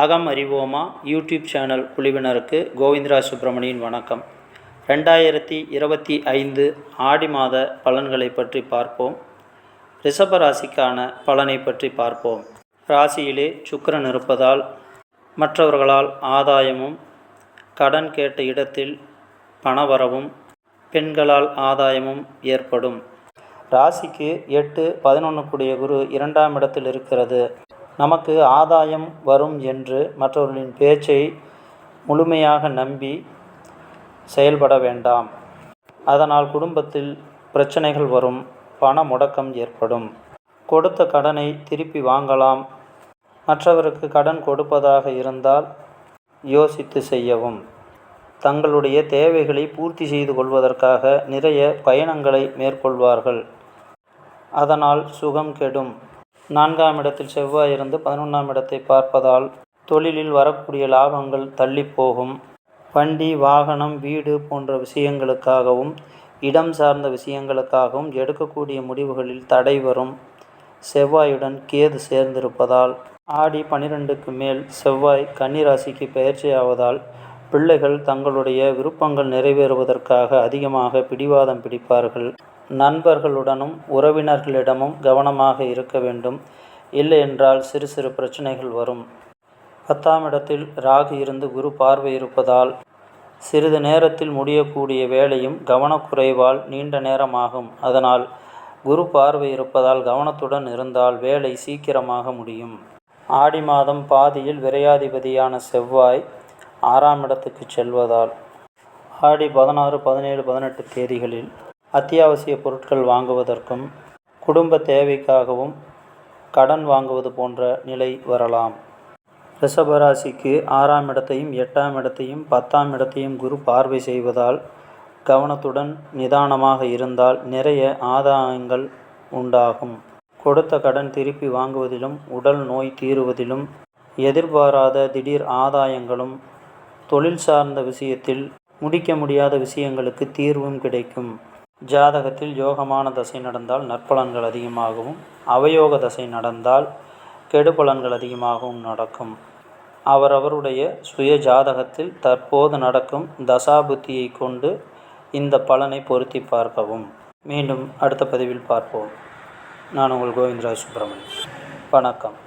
அகம் அறிவோமா YouTube channel குழுவினருக்கு கோவிந்தரா சுப்பிரமணியின் வணக்கம். ரெண்டாயிரத்தி இருபத்தி ஐந்து ஆடி மாத பலன்களை பற்றி பார்ப்போம். ரிஷப ராசிக்கான பலனை பற்றி பார்ப்போம். ராசியிலே சுக்கரன் இருப்பதால் மற்றவர்களால் ஆதாயமும் கடன் கேட்ட இடத்தில் பணவரவும் பெண்களால் ஆதாயமும் ஏற்படும். ராசிக்கு எட்டு பதினொன்று கூடிய குரு இரண்டாம் இடத்தில் இருக்கிறது. நமக்கு ஆதாயம் வரும் என்று மற்றவர்களின் பேச்சை முழுமையாக நம்பி செயல்பட வேண்டாம். அதனால் குடும்பத்தில் பிரச்சனைகள் வரும் பண முடக்கம் ஏற்படும். கொடுத்த கடனை திருப்பி வாங்கலாம். மற்றவருக்கு கடன் கொடுப்பதாக இருந்தால் யோசித்து செய்யவும். தங்களுடைய தேவைகளை பூர்த்தி செய்து கொள்வதற்காக நிறைய பயணங்களை மேற்கொள்வார்கள். அதனால் சுகம் கெடும். நான்காம் இடத்தில் செவ்வாய் இருந்து பதினொன்றாம் இடத்தை பார்ப்பதால் தொழிலில் வரக்கூடிய லாபங்கள் தள்ளி போகும். வண்டி வாகனம் வீடு போன்ற விஷயங்களுக்காகவும் இடம் சார்ந்த விஷயங்களுக்காகவும் எடுக்கக்கூடிய முடிவுகளில் தடை வரும். செவ்வாயுடன் கேது சேர்ந்திருப்பதால் ஆடி பனிரெண்டுக்கு மேல் செவ்வாய் கன்னிராசிக்கு பயிற்சியாவதால் பிள்ளைகள் தங்களுடைய விருப்பங்கள் நிறைவேறுவதற்காக அதிகமாக பிடிவாதம் பிடிப்பார்கள். நண்பர்களுடனும் உறவினர்களிடமும் கவனமாக இருக்க வேண்டும். இல்லை என்றால் சிறு சிறு பிரச்சனைகள் வரும். பத்தாம் இடத்தில் ராகு இருந்து குரு பார்வை இருப்பதால் சிறிது நேரத்தில் முடியக்கூடிய வேலையும் கவனக்குறைவால் நீண்ட நேரமாகும். அதனால் குரு பார்வை இருப்பதால் கவனத்துடன் இருந்தால் வேலை சீக்கிரமாக முடியும். ஆடி மாதம் பாதியில் விரையாதிபதியான செவ்வாய் ஆறாம் இடத்துக்கு செல்வதால் ஆடி பதினாறு பதினேழு பதினெட்டு தேதிகளில் அத்தியாவசிய பொருட்கள் வாங்குவதற்கும் குடும்ப தேவைக்காகவும் கடன் வாங்குவது போன்ற நிலை வரலாம். ரிஷபராசிக்கு ஆறாம் இடத்தையும் எட்டாம் இடத்தையும் பத்தாம் இடத்தையும் குரு பார்வை செய்வதால் கவனத்துடன் நிதானமாக இருந்தால் நிறைய ஆதாயங்கள் உண்டாகும். கொடுத்த கடன் திருப்பி வாங்குவதிலும் உடல் நோய் தீருவதிலும் எதிர்பாராத திடீர் ஆதாயங்களும் தொழில் சார்ந்த விஷயத்தில் முடிக்க முடியாத விஷயங்களுக்கு தீர்வும் கிடைக்கும். ஜாதகத்தில் யோகமான தசை நடந்தால் நற்பலன்கள் அதிகமாகவும் அவயோக தசை நடந்தால் கெடுபலன்கள் அதிகமாகவும் நடக்கும். அவரவருடைய சுய ஜாதகத்தில் தற்போது நடக்கும் தசாபுத்தியை கொண்டு இந்த பலனை பொருத்தி பார்க்கவும். மீண்டும் அடுத்த பதிவில் பார்ப்போம். நான் உங்கள் கோவிந்தராஜ் சுப்பிரமணியன். வணக்கம்.